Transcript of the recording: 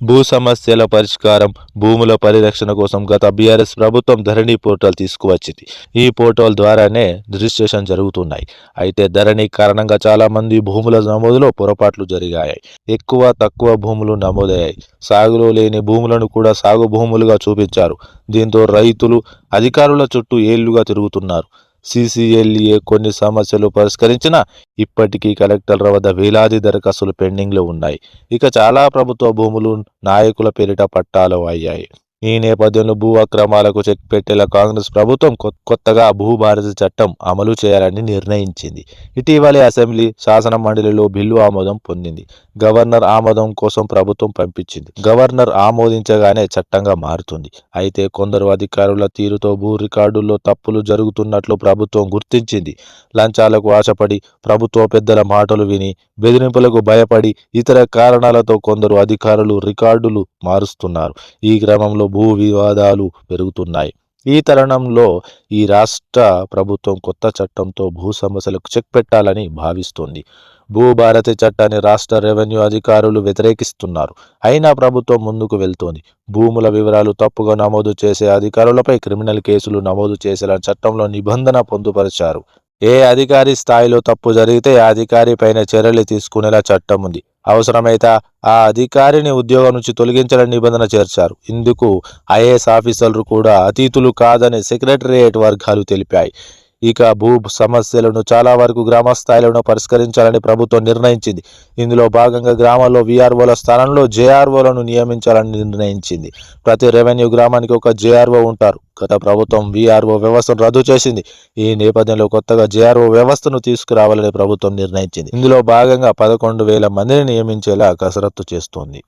భూ సమస్యల పరిష్కారం భూముల పరిరక్షణ కోసం గత బీఆర్ఎస్ ప్రభుత్వం ధరణి పోర్టల్ తీసుకువచ్చింది. ఈ పోర్టల్ ద్వారానే రిజిస్ట్రేషన్ జరుగుతున్నాయి. అయితే ధరణి కారణంగా చాలా మంది భూముల నమోదులో పొరపాట్లు జరిగాయి. ఎక్కువ తక్కువ భూములు నమోదయ్యాయి. సాగులో లేని భూములను కూడా సాగు భూములుగా చూపించారు. దీంతో రైతులు అధికారుల చుట్టూ ఏళ్ళుగా తిరుగుతున్నారు. సీసీఎల్ఏ కొన్ని సమస్యలు పరిష్కరించినా ఇప్పటికీ కలెక్టర్ల వద్ద వేలాది దరఖాస్తులు పెండింగ్లో ఉన్నాయి. ఇక చాలా ప్రభుత్వ భూములు నాయకుల పేరిట పట్టాలు అయ్యాయి. ఈ నేపథ్యంలో భూ అక్రమాలకు చెక్ పెట్టేలా కాంగ్రెస్ ప్రభుత్వం కొత్తగా భూభారతి చట్టం అమలు చేయాలని నిర్ణయించింది. ఇటీవలే అసెంబ్లీ శాసన మండలిలో బిల్లు ఆమోదం పొందింది. గవర్నర్ ఆమోదం కోసం ప్రభుత్వం పంపించింది. గవర్నర్ ఆమోదించగానే చట్టంగా మారుతుంది. అయితే కొందరు అధికారుల తీరుతో భూ రికార్డుల్లో తప్పులు జరుగుతున్నట్లు ప్రభుత్వం గుర్తించింది. లంచాలకు ఆశపడి ప్రభుత్వ పెద్దల మాటలు విని బెదిరింపులకు భయపడి ఇతర కారణాలతో కొందరు అధికారులు రికార్డులు మారుస్తున్నారు. ఈ క్రమంలో భూ వివాదాలు పెరుగుతున్నాయి. ఈ తరుణంలో ఈ రాష్ట్ర ప్రభుత్వం కొత్త చట్టంతో భూ సమస్యలకు చెక్ పెట్టాలని భావిస్తోంది. భూభారతి చట్టాన్ని రాష్ట్ర రెవెన్యూ అధికారులు వ్యతిరేకిస్తున్నారు. అయినా ప్రభుత్వం ముందుకు వెళ్తోంది. భూముల వివరాలు తప్పుగా నమోదు చేసే అధికారులపై క్రిమినల్ కేసులు నమోదు చేసేలా చట్టంలో నిబంధన పొందుపరిచారు. ఏ అధికారి స్థాయిలో తప్పు జరిగితే ఆ అధికారి పైన చర్యలు తీసుకునేలా చట్టం ఉంది. అవసరమైతే ఆ అధికారిని ఉద్యోగం నుంచి తొలగించాలని నిబంధన చేర్చారు. ఇందుకు ఐఏఎస్ ఆఫీసర్లు కూడా అతీతులు కాదని సెక్రటరియేట్ వర్గాలు తెలిపాయి. ఇక భూ సమస్యలను చాలా వరకు గ్రామ స్థాయిలను పరిష్కరించాలని ప్రభుత్వం నిర్ణయించింది. ఇందులో భాగంగా గ్రామాల్లో వీఆర్ఓల స్థానంలో జేఆర్ఓలను నియమించాలని నిర్ణయించింది. ప్రతి రెవెన్యూ గ్రామానికి ఒక జేఆర్ఓ ఉంటారు. గత ప్రభుత్వం వీఆర్ఓ వ్యవస్థను రద్దు చేసింది. ఈ నేపథ్యంలో కొత్తగా జేఆర్ఓ వ్యవస్థను తీసుకురావాలని ప్రభుత్వం నిర్ణయించింది. ఇందులో భాగంగా పదకొండు వేల మందిని నియమించేలా కసరత్తు చేస్తోంది.